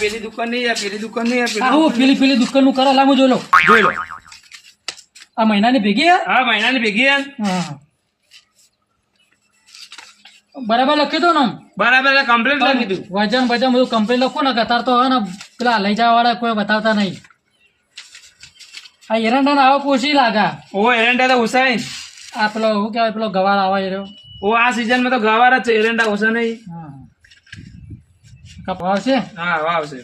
પેલી દુકાન નહીં આ પેલી દુકાન નહીં આ હું પેલી પેલી દુકાનનું કરો લાગુ જોઈ લો. જોઈ લો. આ મહિનાની ભેગી હે? મહિનાની ભેગી હા. બરાબર લખ્યું હતું ને બરાબર કમ્પ્લીટ લખી દીધું. વજન વજન બધું કમ્પ્લીટ લખો ને કતાર તો ને પેલા લઈ જવા વાળા કોઈ બતાવતા નહીં. આ એરંડા ને આવા પોસી લાગા. ઓ એરંડા તો ઉસાઈ આ પેલો શું કહેવાય પેલો ગવાર આવા રહ્યો. ઓ આ સિઝનમાં તો ગવાર જ એરંડા ઓછા નહીં છે હા વાવ છે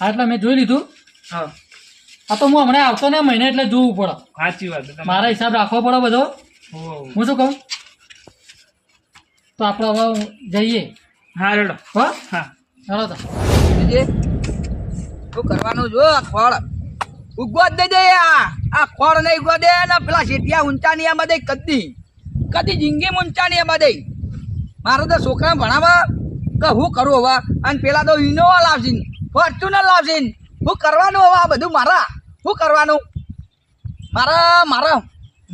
હા એટલે મેં જોઈ લીધું. હા. આ તો હું હમણાં આવતો ને મહિને એટલે જોવું પડે. સાચી વાત મારા હિસાબ રાખવો પડે બધો. હું. શું કહું? તો આપણે હવે જઈએ. હા રેડો. હો? હા. ચાલો તો. શું કરવાનું જો આ ખોળ. ઉગવા જ દે આ. આ ખોળ નહીં ઉગવા દે ને પેલા શેઠિયા ઊંચાની આમાં દઈ કદી. કદી જિંદગી ઊંચાની આમાં દઈ મારે તો છોકરા ભણાવવા કે હું કરું હવે? અને પેલા તો ઇનોવા લાવશે ફોર્ચ્યુનર લાવશે હું કરવાનું હવે આ બધું મારા? શું કરવાનું? મારા મારા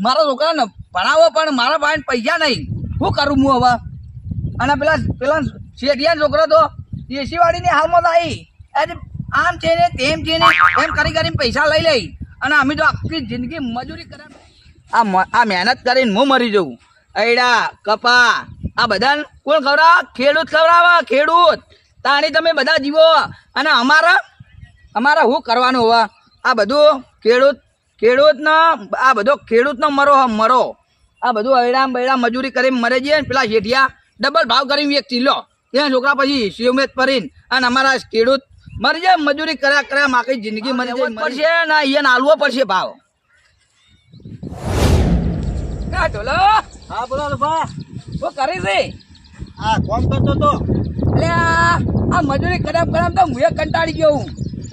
મારા છોકરાને ભણાવો, પણ મારા પાસે પૈસા નહીં. શું કરું હું હવે? અને પેલા પેલા શેઠિયા છોકરો તો એસી વાળીની હાલમાં આવી અરે આમ છે ને તેમ છે ને એમ કરી કરીને પૈસા લઈ લઈ. અને અમે તો આખી જિંદગી મજૂરી કરે આ મહેનત કરીને હું મરી જઉં. અયડા કપા આ બધા કોણ ખવડાવે? ખેડૂત ખવડાવે ખેડૂત. તાણી તમે બધા જીવો. અને અમારા અમારે શું કરવાનું હોવા? આ બધું ખેડૂત ખેડૂતનો આ બધો ખેડૂતનો મરો મરો. આ બધું અયડા બૈડા મજૂરી કરીને મરે જઈએ ને પેલા શેઠિયા. ડબલ ભાવ કરીને એક ચીલો. ત્યાં છોકરા પછી શિવમેત ફરીને. અને અમારા ખેડૂત મરી જાય મજૂરી કર્યા કર્યા માખી જિંદગી મરી જાય પડશે ને અહીંયા હાલવો પડશે ભાવ. ઢોલો હા બોલો રૂપા શું કરી છે? હા કોમ કરતો તો. એટલે આ મજૂરી કરામ કરામ તો હું કંટાળી ગયો હું.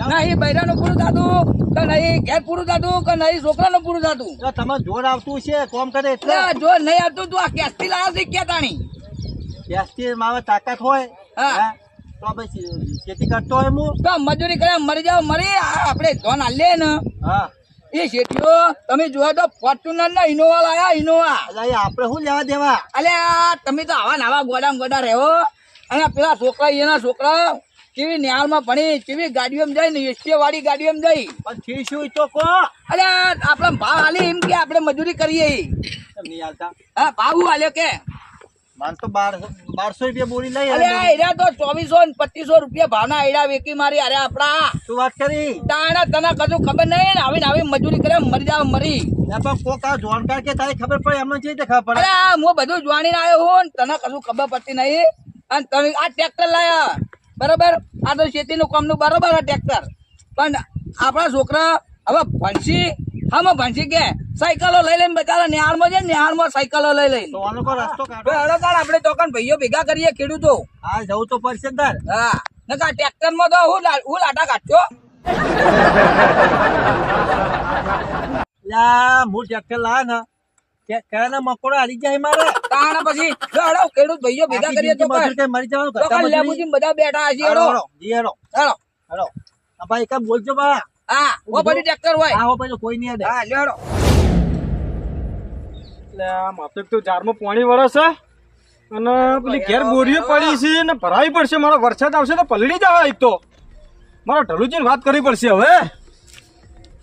નહીં બૈરાનું પૂરું થતું કે નહીં ઘેર પૂરું થતું કે નહીં છોકરાનું પૂરું થતું? એટલે તમારે જોર આવતું છે કોમ કરે એટલે? જોર નહીં આવતું તું આ કેસથી લાવ છે કે તાણી ગેસથી મારે તાકાત હોય હા. તો પછી ખેતી કરતો હોય હું? તો મજૂરી કર્યા મરી જાવ મરી આ આપણે ધોન હાલે ને. હા. એ શેઠીઓ તમે જોયા તો ફોર્ચ્યુનર ના ઇનોવા લાયા ઇનોવા. એટલે આપણે શું લેવા દેવા? અલે તમે તો આવા નાવા ગોડા ગોડા રહેવો અને પેલા છોકરા એના છોકરા કેવી નિહાળમાં ભણી કેવી ગાડીઓમાં જાય ને એસટી વાળી ગાડીઓમાં એમ પણ થી શું તો કો અરે આપણે ભાવ હાલી એમ કે આપણે મજૂરી કરીએ. હા ભાવ હાલ્યો કે. માન તો બારસો રૂપિયા બોરી લઈ અલે આવે. તો ચોવીસો ને પચીસો રૂપિયા ભાવના એડા વેકી મારી. અરે આપડા શું વાત કરી? તાણે તને કશું ખબર નહીં ને. આવીને આવી મજૂરી કરે મરી જાવ મરી. પણ કોક આ જોણકાર કે તારી ખબર પડે એમને ખબર પડે. અરે આ હું બધું જાણીને આવ્યો હું તને કશું ખબર પડતી નહીં. અને તમે આ ટ્રેક્ટર લાયા. બરાબર? આ તો ખેતીનું કામનું બરાબર આ ટ્રેક્ટર. પણ આપણા છોકરા હવે ભણસી હા ભણસી કે? સાયકલો લઈ લઈને બચારા નિહાળમાં છે નિહાળમાં સાયકલો લઈ લઈને. તો આનો રસ્તો કાઢો. આપણે તો ભાઈઓ ભેગા કરીએ ખેડૂતો. હા જવું તો પડશે તાર. હા. નકા ટ્રેક્ટરમાં તો હું હું લાટા કાઢજો લા હું ટ્રેક્ટર લાવે ને. કે કયાના હારી જાય મારે. તાણ પછી ખેડૂત ભાઈઓ ભેગા કરીએ તો મરી જવાનું. લેબુજી બધા બેઠા હશે હેડો, હળો હેડો, હેડો, હેડો. ભાઈ કાંઈ બોલજો બા. હા ઓ ટ્રેક્ટર હોય. હો ભાઈ કોઈ નહીં હા એટલે માપે તો જારમાં પાણી વરસે અને પેલી ઘેર બોરીઓ પડી છે ને ભરાવી પડશે. મારો વરસાદ આવશે તો પલળી જવા એક તો. મારો ઢલુજી વાત કરવી પડશે હવે.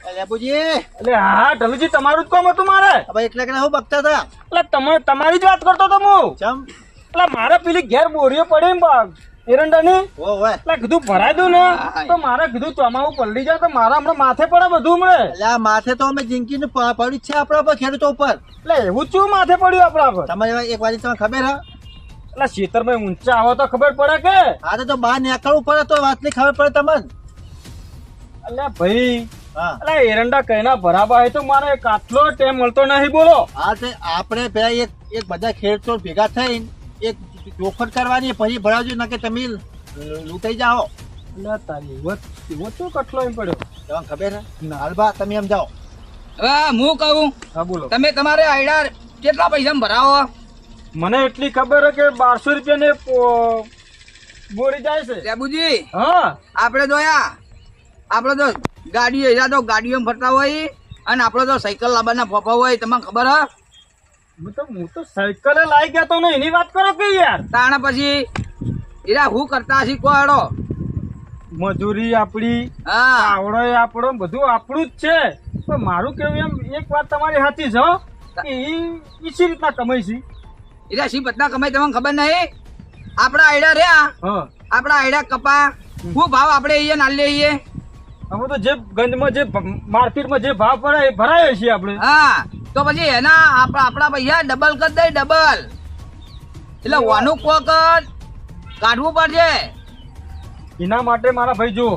એટલે હા ઢલુજી તમારું જ કામ હતું મારે. ભાઈ એકલા એકલા બગતા હતા? એટલે તમે તમારી જ વાત કરતો હતો હું. એટલે મારે પેલી ઘેર બોરીઓ પડી ને એરંડાની? એટલે કીધું ભરાઈ દઉં ને તો મારે કીધું ચોમાવું પલળી જાય તો મારા હમણાં માથે પડે બધું હમણે. એટલે માથે તો અમે જિંદગી ને પડ્યું છે આપણા પર ખેડૂતો ઉપર. એટલે એવું શું માથે પડ્યું આપણા પર? તમારે એક વાત તમને ખબર હા? એટલે ખેતરમાં ઊંચા આવો તો ખબર પડે કે? આ તો બહાર નીકળવું પડે તો વાતની ખબર પડે તમને. એટલે ભાઈ હા. એટલે એરંડા કઈના ભરાબા હોય તો મારે કાટલો ટેમ મળતો નહીં બોલો. આ તે આપણે પેલા એક એક બધા ખેડૂતો ભેગા થઈને એક ચોખટ કરવાની પછી ભરાવજો ના કે તમે લૂંટાઈ જાઓ. ના તારી એવો એવો તો કટલો એમ પડ્યો? તમને ખબર હે? હાલબા તમે એમ જાઓ. હવે હું કહું? હા બોલો. તમે તમારે આઈડા કેટલા પૈસા ભરાવો? મને એટલી ખબર હે કે બારસો રૂપિયા ને બોરી જાય છે. લેબુજી હા. આપણે જોયા યા આપણે તો ગાડીઓ એરા તો ગાડીઓ ફરતા હોય અને આપણે તો સાયકલ લાવવાના ફોફા હોય તમને ખબર હે? હું તો હું તો સાયકલે લાઈ ગયા તો ને એની વાત કરો કે યાર? તાણે પછી એરા હું કરતા હશી કો મજૂરી આપણી હા. આવડો એ આપણો બધું આપણું જ છે. પણ મારું કેવું એમ એક વાત તમારી હાથી છે હો, કે ઈ ઈસી રીતના કમાઈ છે? એટલે શી પતના કમાઈ તમને ખબર નહીં? આપણા આયડા રહ્યા હા. આપણા આયડા કપા શું ભાવ આપણે અહીંયા ના લઈએ અમે તો જે ગંજમાં જે માર્કેટમાં જે ભાવ પડે એ ભરાય છીએ આપણે હા. તો પછી એના આપણા આપણા પૈસા ડબલ કરી દે ડબલ એટલે વાનું કોક કાઢવું પડશે. એના માટે મારા ભાઈ જુઓ.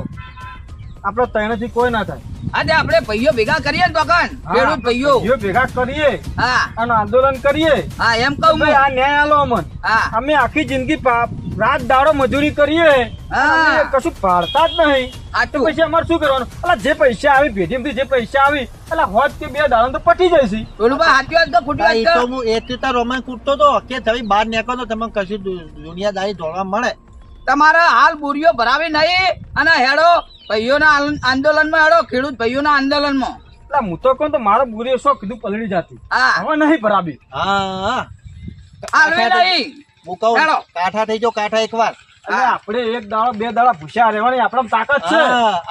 આપણે ત્રણેથી કોઈ ના થાય. આજે આપણે ભાઈઓ ભેગા કરીએ ને દોકાન ભાઈઓ ભાઈઓ ભેગા કરીએ હા. અને આંદોલન કરીએ. હા એમ કહું આ ન્યાય આલો અમન. હા. અમે આખી જિંદગી રાત દાડો મજૂરી કરીએ કશું પાડતા જ નહીં. આટલું. પૈસા અમારે શું કરવાનું? અલા જે પૈસા આવી પેટીએમથી જે પૈસા આવી અલા હોત કે બે દાડો તો પટી જાય છે ટોલુભાઈ સાચી વાત તો ખોટી વાત તો. તો હું એ તો રોમાન કૂટતો તો કે તમે બહાર નીકળો તો તમને કશું દુનિયાદારી જોવા મળે. તમારા હાલ બોરીઓ ભરાવી નહીં અને હેડો ભાઈઓના આંદોલનમાં હેડો ખેડૂત ભાઈઓના આંદોલનમાં. એટલે હું તો કહું તો મારો બુરી શો કીધું પલળી જતી. હા. હવે નહીં બરાબર હા. હા નહીં. હેલો. કાઠા થઈ જો કાઠા એકવાર. આપણે એક દાડો બે દાડા ભૂસ્યા રહેવાની આપણે તાકાત છે.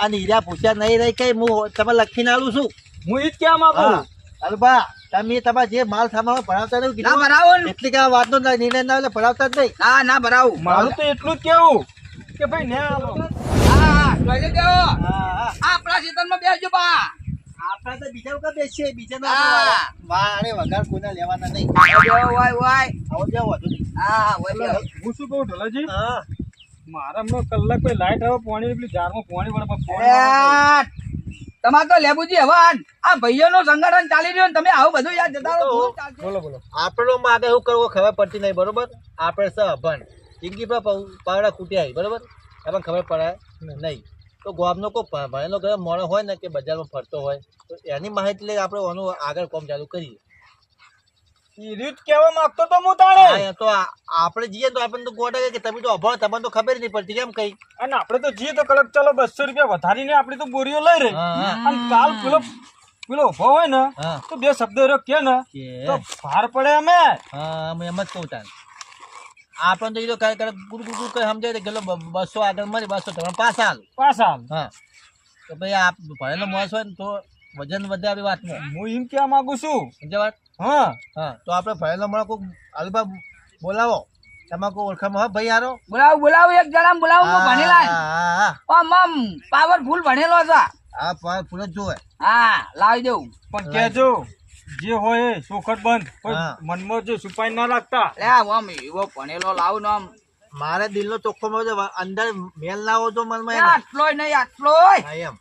આ નીરા પૂછ્યા નહીં રહી કઈ હું તમે લખીને આલું છું. હું ઈ જ માંગુ. હા. અલબા તમે તમે જે માલ સામાન ભરાવતા નહીં ના ભરાવો એટલી કે આ વાતનો ના નિર્ણય ના એટલે ભરાવતા જ નહીં. ના ના ભરાવું. મારું તો એટલું જ કેવું કે ભાઈ ને આપણા આપણા ખેતરમાં બેસજો બા. આપણે તો બીજા વખત બેસીએ બીજા હા. ના વારે વગાર કોઈના લેવાના નહીં. વાય વાય વાય આવો વધુ નહીં. હા હું શું કહું ઢોલાજી? હા. મારા હમણાં કલાક કોઈ લાઈટ આવે પાણી પેલી જારમાં પાણી વળે પણ પાણી આવે. તમારે તો લેબુજી હવે આ આ નો સંગઠન ચાલી રહ્યો ને તમે આવું બધું યાદ જતા. બોલો બોલો. આપણો માગે શું કરવું ખબર પડતી નહીં બરોબર? આપણે સ અભણ જિંદગી પર પાવડા કૂટ્યા બરોબર? એમાં ખબર પડે નહીં. તો ગામનો કોઈ ભણેલો ગયો મોણો હોય ને કે બજારમાં ફરતો હોય તો એની માહિતી લઈ આપણે ઓનું આગળ કોમ ચાલુ કરીએ. ઈ રીત કહેવા માંગતો તો હું તાણે. તો આપણે જઈએ તો આપણને તો ગોડા કે તમે તો અભણ તમને તો ખબર નહીં પડતી કેમ કઈ? અને આપણે તો જઈએ તો કડક ચાલો બસો રૂપિયા વધારીને આપણી તો બોરીઓ લઈ રહી. અને કાલ પેલો પેલો ઊભો હોય ને તો બે શબ્દ કે ને તો ભાર પડે અમે. હા એમ જ કહું તાન આપણને તો એ તો કાંઈ કાંઈ ગુરુ ગુરુ કઈ સમજાય તો બસો આગળ મળી બસો તમે પાછા હાલ પાછા હાલ. હા. તો ભાઈ આ ભણેલો માણસ હોય ને તો વજન વધે આવી વાતમાં હું એમ કહેવા માંગુ છું? સમજ્યા વાત? હા. હા. તો આપણે ભણેલો મળે કોઈ અલબા બોલાવો. તમારે કોઈ ઓળખામાં ભાઈ હારો. બોલાવો બોલાવો એક જણા બોલાવો હું ભણેલા હા, હા, આમ પાવરફુલ ભણેલો છે. હા જ જોવે. હા લાવી દઉં. પણ કેજો જે હોય એ ચોખટ બંધ. કોઈ મનમાં જે છુપાઈ ના રાખતા. લે આમ એવો ભણેલો લાવ ને આમ. મારે દિલનો ચોખ્ખો મળે અંદર મેલ ના હોય તો મનમાં આટલો આટલોય નહીં આટલોય. એમ.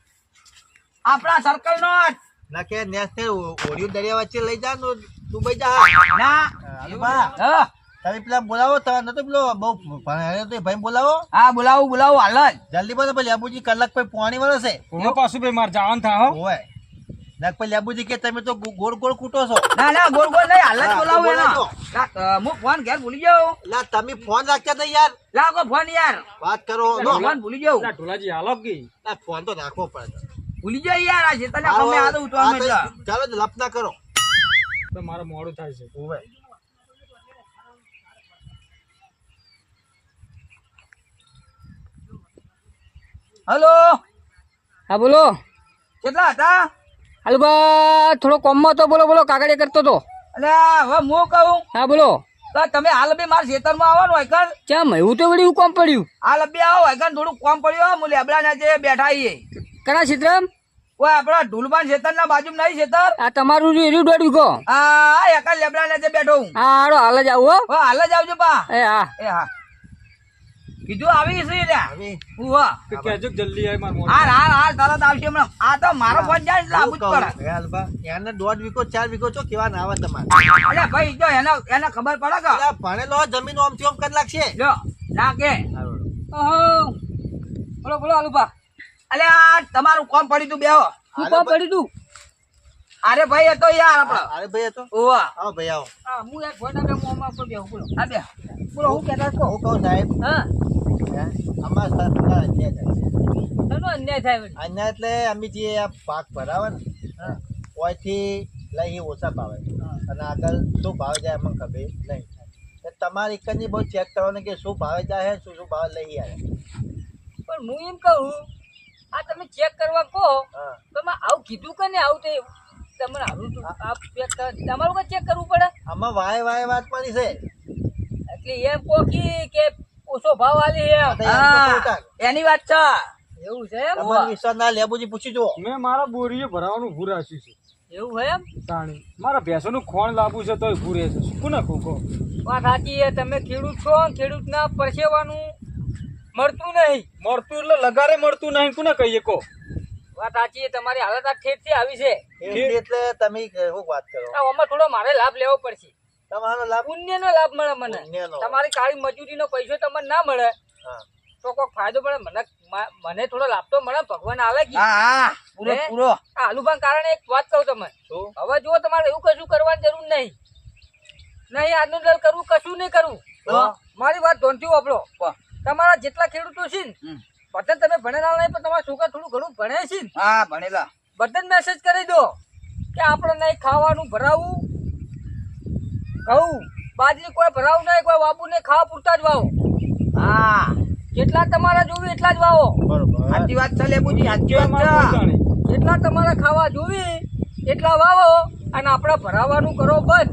આપણા સર્કલ નો જ. ના કે નેશનલ ઓડિયો દરિયા વચ્ચે લઈ જા નો દુબઈ જા. ના. હા તમે પેલા બોલાવો તમે નતો પેલો બહુ ભાઈ બોલાવો. હા બોલાવો બોલાવો હાલ જ. જલ્દી બોલો ભાઈ લેબુજી કલાક પછી પોણી વરસ. પાછું ભાઈ મારે જવાનું થાય હોય. ના લેબુજી કે તમે તો ગોળ ગોળ કૂટો છો? ના ના ગોળ ગોળ નહીં હાલ જ હા, એનો. હું ફોન ઘેર ભૂલી ગયો લા તમે ફોન રાખતા હતા યાર. લાગો ફોન યાર. વાત કરો ફોન ભૂલી ગયો ના ઢોલાજી હાલો કી. ના, ફોન તો રાખવો પડે. ભૂલી ગયો યાર આ જેતને ગમે આ તો હા, ઉઠવાનું ચાલો લપ ના કરો. તો મારો મોડું થાય છે. ઓવે હલો? હા બોલો. કેટલા હતા? હાલ બા થોડો કોમમાં તો બોલો બોલો કાગડિયા કરતો તો અને હવે હું કહું? હા બોલો. તમે હાલ બી મારા ખેતરમાં આવવાનું હોય કર ચમ એવું તો વળી કોમ પડ્યું? હાલ બી આવો હોય કર થોડું કોમ પડ્યું હું લેબડા ના જે બેઠા છીએ. કરા ક્ષેત્રમ ઓય આપડા ઢુલબાન ખેતર ના બાજુ નહીં ખેતર આ તમારું એર્યું દોડ વીઘો આ એકા લેબડા ને જે બેઠો હું. હા હાલ જ આવું હો. હો હાલ જ આવજો બા. એ હા. એ હા. કીધું આવી છે હું. કે જલ્દી આવી મારે મોડું હાલ હાલ હાલ તરત આવશે હમણાં. આ તો મારો ફોન જાય એટલે આવું જ પડે. અલબા, એને દોઢ વીઘો ચાર વીઘો છો કેવા ના આવે તમારે. ભાઈ જો એને એને ખબર પડે કે અલા, ભણેલો જમીન ઓમથી ઓમ કરી લાગશે જો ના ઓહો. બોલો બોલો આલુપા અલે આ તમારું કોમ પડી તું બેહો શું કોમ પડી તું? અરે ભાઈ હતો યાર આપડે. અરે ભાઈ હતો તો. ઓવા આવો ભાઈ આવો. હા હું એક ફોટા બે મોમાં પર બેહું બોલો. આ બે. બોલો હું કહેતા છો? હું કહું સાહેબ. હે, અમારા સરકાર અન્યાય થાય અન્યાય થાય અન્યાય એટલે અમે જે આ પાક ભરાવે ને ઓયથી લઈ ઓછા ભાવે. અને આગળ શું ભાવે જાય એમાં ખબર નહીં તમારે એકની બહુ ચેક કરવાનું કે શું ભાવે જાય છે, શું શું ભાવે લઈ આવે પણ હું એમ કહું આ તમે ચેક કરવા કહો હા. તો આવું કીધું કે ને આવું તે તમારે આવું ચેક તમારું ચેક કરવું પડે? આમાં વાય વાય વાત પડી છે. એટલે એમ કહો કે ઓછો ભાવ આલી હા. એની વાત છે. એવું છે એમ તમારે વિશ્વાસ ના લેબુજી પૂછી જો મેં મારા બોરીએ ભરાવાનું ભૂ રાખ્યું છે. એવું હે એમ? તાણી. મારા ભેંસોનું ખોણ લાગુ છે તોય ભૂરે છે. શું ના ખોખો વાત સાચી છે તમે ખેડૂત છો ખેડૂત ના પરસેવાનું મળતું નહીં. મળતું એટલે લગારે મળતું નહીં કોને કહીએ કો વાત સાચી છે તમારી હાલત આ ઠેઠથી આવી છે. એટલે તમે શું વાત કરો. આમાં થોડો મારે લાભ લેવો પડશે. તમારો લાભ? પુણ્યનો લાભ મળે મને. તમારી કાળી મજૂરીનો પૈસો તમને ના મળે. તો કોઈ ફાયદો મળે મને મને થોડો લાભ તો મળે. ભગવાન આલે કે હા હા. પૂરો પૂરો. આ આલુભાન કારણે એક વાત કહું તમે હવે જુઓ તમારે એવું કશું કરવાની જરૂર નહીં. નહીં આજનું દલ કરવું કશું નહીં કરવું. મારી વાત ધોનથી વાપરો. તમારા જેટલા ખેડૂતો છે ને બધા તમે ભણેલા નહીં પણ તમારા છોકરા થોડું ઘણું ભણે છે ને. હા ભણેલા. બધા મેસેજ કરી દો કે આપણે નહીં ખાવાનું ભરાવું કહું બાજરી કોઈ ભરાવું નહીં કોઈ બાપુ ને ખાવા પૂરતા જ વાવો. હા. જેટલા તમારા જોવી એટલા જ વાવો. સાચી વાત છે લેબુજી સાચી વાત છે? જેટલા તમારા ખાવા જોવી એટલા વાવો અને આપણે ભરાવાનું કરો બંધ.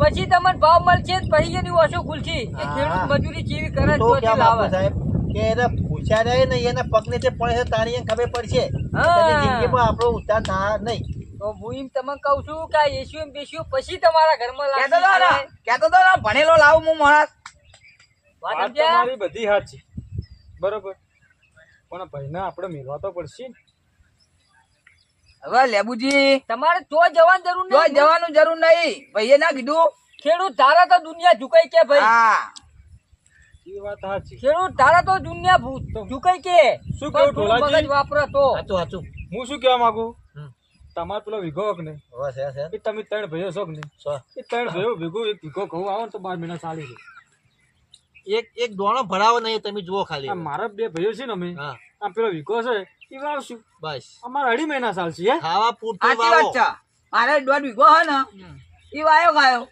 પછી તમને ભાવ મળશે પછી એની ઓછું ખુલશે. કે ખેડૂત મજૂરી કેવી કરે તો લાવે સાહેબ? કે એને પૂછ્યા રહે ને એના પગને જે પડે છે તારી ખબર પડશે. હા. જિંદગીમાં આપણો ઉતાર થાય નહીં. તો હું એમ તમને કહું છું કે આ એસ્યું પછી તમારા ઘરમાં કેતો તો કેતો તો ભણેલો લાવું હું માણસ. વાત વાત તમારી બધી સાચી. બરોબર. પણ ભાઈને આપણે મેળવા તો પડશે હવે લેબુજી તમારે તો જવાની જરૂર નહીં. જવાનું જરૂર નહીં. ભાઈએ ના કીધું? ખેડૂત ધારા તો દુનિયા ઝુકાઈ કે ભાઈ? હા. એ વાત સાચી. ખેડૂત ધારા તો દુનિયા ભૂ- ઝુકાઈ કે? શું કેવું મગજ વાપરો તો. સાચું સાચું હું શું કહેવા માંગુ. તમારે પેલો વિઘો હક ને એ તમે ત્રણ ભાઈઓ છો કે નહીં? એ ત્રણ ભાઈઓ ભેગો એક વિઘો ઘઉં આવે ને તો બાર મહિના ચાલી છે એક એક દોણો ભરાવો નહીં તમે જુઓ ખાલી. મારા બે ભાઈઓ છે ને અમે હા. આ પેલો વિઘો છે એ વાવશું. બસ. અમારે અઢી મહિના ચાલશે હે? ખાવા પૂરતું વાવો. છે. મારે દોઢ વિઘો હે ને એ વાયો ગાયો.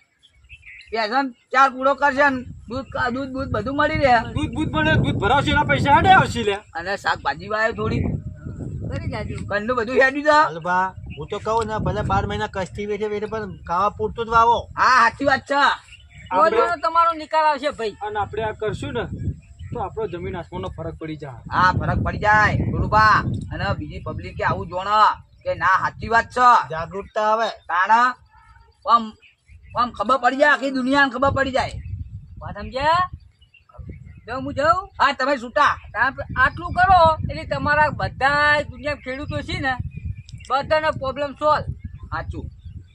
પેસન ચાર પૂરો કરશે ને દૂધ કા- દૂધ બૂધ બધું મળી રહે. દૂધ દૂધ મળે દૂધ ભરાવશે એના પૈસા હાડે આવશે લે. અને શાકભાજી વાયો થોડી. કરી જાજો. ઘરનું બધું હેડ્યું હાલભા હું તો કહું ને ભલે બાર મહિના કસ્તી વેઠે વેઠે પણ ખાવા પૂરતું જ વાવો. હા સાચી વાત છે. રોજનો તમારો નિકાલ આવશે ભાઈ. અને આપણે આ કરશું ને તો આપણો જમીન આસમાનનો ફરક પડી જાય. હા ફરક પડી જાય ગુરુબા અને બીજી પબ્લિક કે આવું જોણ કે ના સાચી વાત છે. જાગૃતતા આવે. તાણા આમ આમ ખબર પડી જાય આખી દુનિયાને ખબર પડી જાય. વાત સમજે જો હું જાઉં? હા તમે છૂટા. આટલું કરો એટલે તમારા બધા દુનિયા ખેડૂતો છે ને બધાનો પ્રોબ્લેમ સોલ્વ સાચું.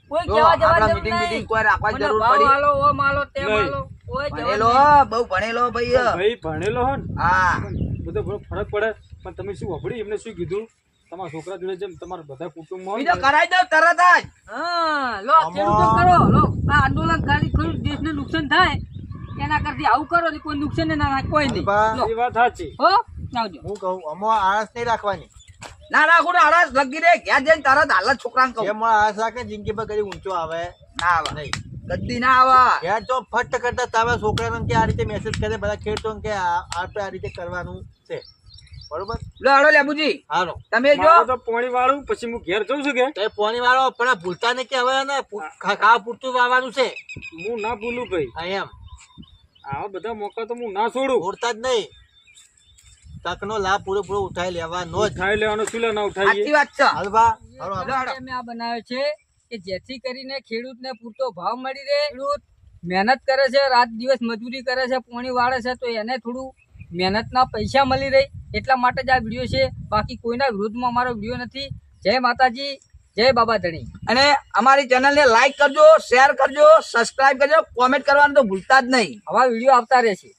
કોઈ કેવા જવા meeting નહીં. કોઈ રાખવા જરૂર પડી. હાલો ઓ માલો તે માલો કોઈ જવા ભણેલો બહુ ભણેલો ભાઈ ભાઈ ભણેલો હો ને. હા. બધો ફરક પડે. પણ તમે શું વાપરી? એમને શું કીધું? તમારા છોકરા જોડે જેમ તમારા બધા કુટુંબમાં બીજો કરાઈ દો તરત જ. હા, લો, ખેડૂતો કરો, લો. આ આંદોલન ખાલી ખેડૂત દેશને નુકસાન થાય એના કરતી આવું કરો ને કોઈ નુકસાન ના થાય કોઈ નહીં. એ વાત સાચી. હો આવજો. હું કહું અમો આળસ નહીં રાખવાની. ના ના ને આળસ લગી રે ઘેર જઈને તરત હાલત છોકરાને કહું. એમાં આશા કે જિંદગી જિંદગીમાં કદી ઊંચો આવે? ના આવે. નહીં. કદી ના આવે. યાર તો ફટ કરતા તારા છોકરાને કે આ રીતે મેસેજ કરે બધા ખેડતો કે આ- આ રીતે કરવાનું છે. બરોબર? લો હળો લેબુજી. હાલો. તમે જો. તો પાણી વાળું પછી હું ઘેર જઉં છું કે? તો પોણી વાળો પણ ભૂલતા નહીં કે હવે ને ખા- પૂરતું વાવવાનું છે? હું ના ભૂલું ભાઈ. એમ. આવા બધા મોકા તો હું ના છોડું. છોડતા જ નહીં. તકનો લાભ પૂરેપૂરો ઉઠાઈ લેવાનો ઉઠાઈ લેવાનો શું સાચી વાત છે. હાલભા હાલો હાલો. લો, હળો. અમે આ બનાવ્યો છે કે જેથી કરીને ખેડૂતને પૂરતો ભાવ મળી રહે. ખેડૂત મહેનત કરે છે રાત દિવસ મજૂરી કરે છે પોણી વાળે છે તો એને થોડું મહેનતના પૈસા મળી રહે એટલા માટે જ આ વીડિયો છે. બાકી કોઈના વિરોધમાં અમારો વીડિયો નથી. જય માતાજી જય બાબા ધણી. અને અમારી ચેનલને લાઈક કરજો શેર કરજો સબસ્ક્રાઇબ કરજો કોમેન્ટ કરવાનું તો ભૂલતા જ નહીં. આવા વીડિયો આવતા રહેશે.